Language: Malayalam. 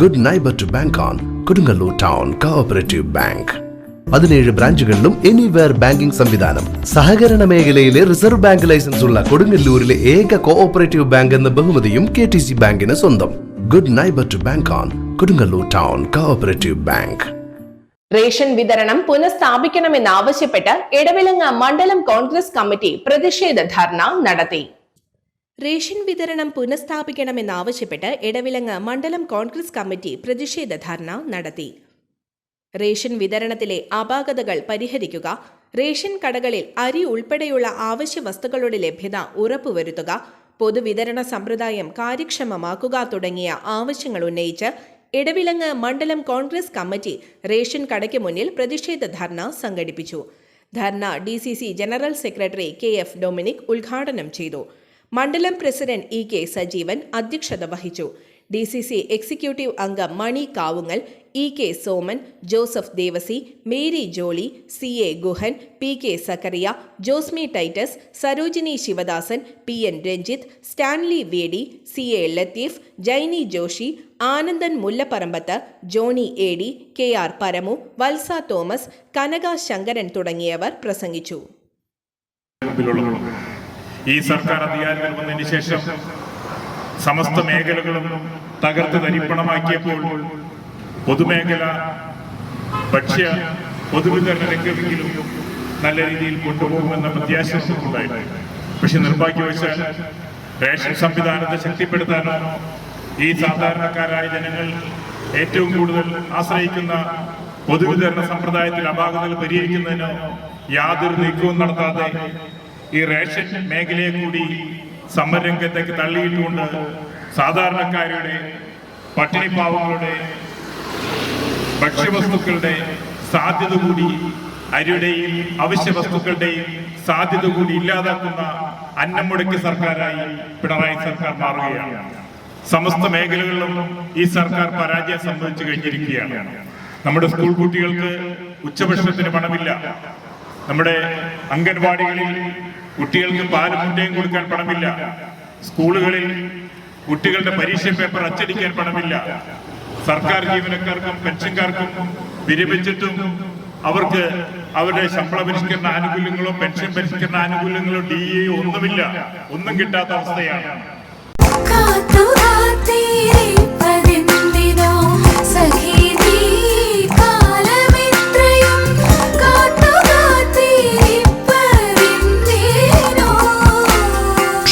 Good neighbour to bank on Kodungallur town cooperative bank പതിനേഴ് ബ്രാഞ്ചുകളിലും എനിവെയർ ബാങ്കിംഗ് സംവിധാനം. സഹകരണ മേഖലയിലെ റിസർവ് ബാങ്ക് ലൈസൻസ് ഉള്ള കൊടുങ്ങല്ലൂരിലെ ഏക കോഓപ്പറേറ്റീവ് ബാങ്ക് എന്ന ബഹുമതിയും കെ ടി സി ബാങ്കിന് സ്വന്തം. Good neighbour to bank on Kodungallur town cooperative bank ration വിതരണം പുനഃസ്ഥാപിക്കണമെന്നാവശ്യപ്പെട്ട് ഇടവിലങ്ങ മണ്ഡലം കോൺഗ്രസ് കമ്മിറ്റി പ്രതിഷേധ ധർണ നടത്തി. റേഷൻ വിതരണം പുനഃസ്ഥാപിക്കണമെന്നാവശ്യപ്പെട്ട് ഇടവിലങ്ങ് മണ്ഡലം കോൺഗ്രസ് കമ്മിറ്റി പ്രതിഷേധ ധർണ നടത്തി. റേഷൻ വിതരണത്തിലെ അപാകതകൾ പരിഹരിക്കുക റേഷൻ കടകളിൽ അരി ഉൾപ്പെടെയുള്ള ആവശ്യ വസ്തുക്കളുടെ ലഭ്യത ഉറപ്പുവരുത്തുക പൊതുവിതരണ സമ്പ്രദായം കാര്യക്ഷമമാക്കുക തുടങ്ങിയ ആവശ്യങ്ങൾ ഉന്നയിച്ച് ഇടവിലങ്ങ് മണ്ഡലം കോൺഗ്രസ് കമ്മിറ്റി റേഷൻ കടയ്ക്ക് മുന്നിൽ പ്രതിഷേധ ധർണ സംഘടിപ്പിച്ചു. Dharna D general secretary K F Dominic ഉദ്ഘാടനം ചെയ്തു. മണ്ഡലം പ്രസിഡന്റ് ഇ കെ സജീവൻ അധ്യക്ഷത വഹിച്ചു. ഡി സി സി എക്സിക്യൂട്ടീവ് അംഗം Mani Kavungal E K Soman Joseph Devassy Mary Jolly C A Guhan P K Sakkariya Josmi Titus Sarojini Sivadasan P N Ranjith Stanley വേഡി C A Latheef Jaini Joshy Anandan Mullapparambath Johnny A D K R Paramu Valsa Thomas Kanaka Sankaran തുടങ്ങിയവർ പ്രസംഗിച്ചു. ഈ സർക്കാർ അധികാരത്തിൽ വന്നതിന് ശേഷം സമസ്ത മേഖലകളും തകർത്ത് തരിപ്പണമാക്കിയപ്പോൾ പൊതുമേഖല ഭക്ഷ്യ പൊതുവിതരണ രംഗമെങ്കിലും നല്ല രീതിയിൽ കൊണ്ടുപോകുമെന്ന പ്രത്യാശ പക്ഷെ നിർഭാഗ്യവശാൽ റേഷൻ സംവിധാനത്തെ ശക്തിപ്പെടുത്താനോ ഈ സാധാരണക്കാരായ ജനങ്ങൾ ഏറ്റവും കൂടുതൽ ആശ്രയിക്കുന്ന പൊതുവിതരണ സമ്പ്രദായത്തിൽ അപാകതകൾ പരിഹരിക്കുന്നതിനോ യാതൊരു നീക്കവും നടത്താതെ ഈ റേഷൻ മേഖലയെ കൂടി സമരംഗത്തേക്ക് തള്ളിയിട്ടുകൊണ്ട് സാധാരണക്കാരുടെ പട്ടിണിപ്പാവങ്ങളുടെ ഭക്ഷ്യവസ്തുക്കളുടെ സാധ്യത കൂടി അരിയുടെയും അവശ്യ വസ്തുക്കളുടെയും സാധ്യത കൂടി ഇല്ലാതാക്കുന്ന അന്നം മുടക്കിയ സർക്കാരായി പിണറായി സർക്കാർ മാറുകയാണ്. സമസ്ത മേഖലകളിലും ഈ സർക്കാർ പരാജയം സംഭവിച്ചു കഴിഞ്ഞിരിക്കുകയാണ്. നമ്മുടെ സ്കൂൾ കുട്ടികൾക്ക് ഉച്ചഭക്ഷണത്തിന് പണമില്ല. നമ്മുടെ അംഗൻവാടികളിൽ കുട്ടികൾക്ക് പാലും മുട്ടയും കൊടുക്കാൻ പണമില്ല. സ്കൂളുകളിൽ കുട്ടികളുടെ പരീക്ഷ പേപ്പർ അച്ചടിക്കാൻ പണമില്ല. സർക്കാർ ജീവനക്കാർക്കും പെൻഷൻകാർക്കും വിരമിച്ചിട്ടും അവർക്ക് അവരുടെ ശമ്പള പരിഷ്കരണ ആനുകൂല്യങ്ങളോ പെൻഷൻ പരിഷ്കരണ ആനുകൂല്യങ്ങളോ ഡി എ ഒന്നുമില്ല. ഒന്നും കിട്ടാത്ത അവസ്ഥയാണ്.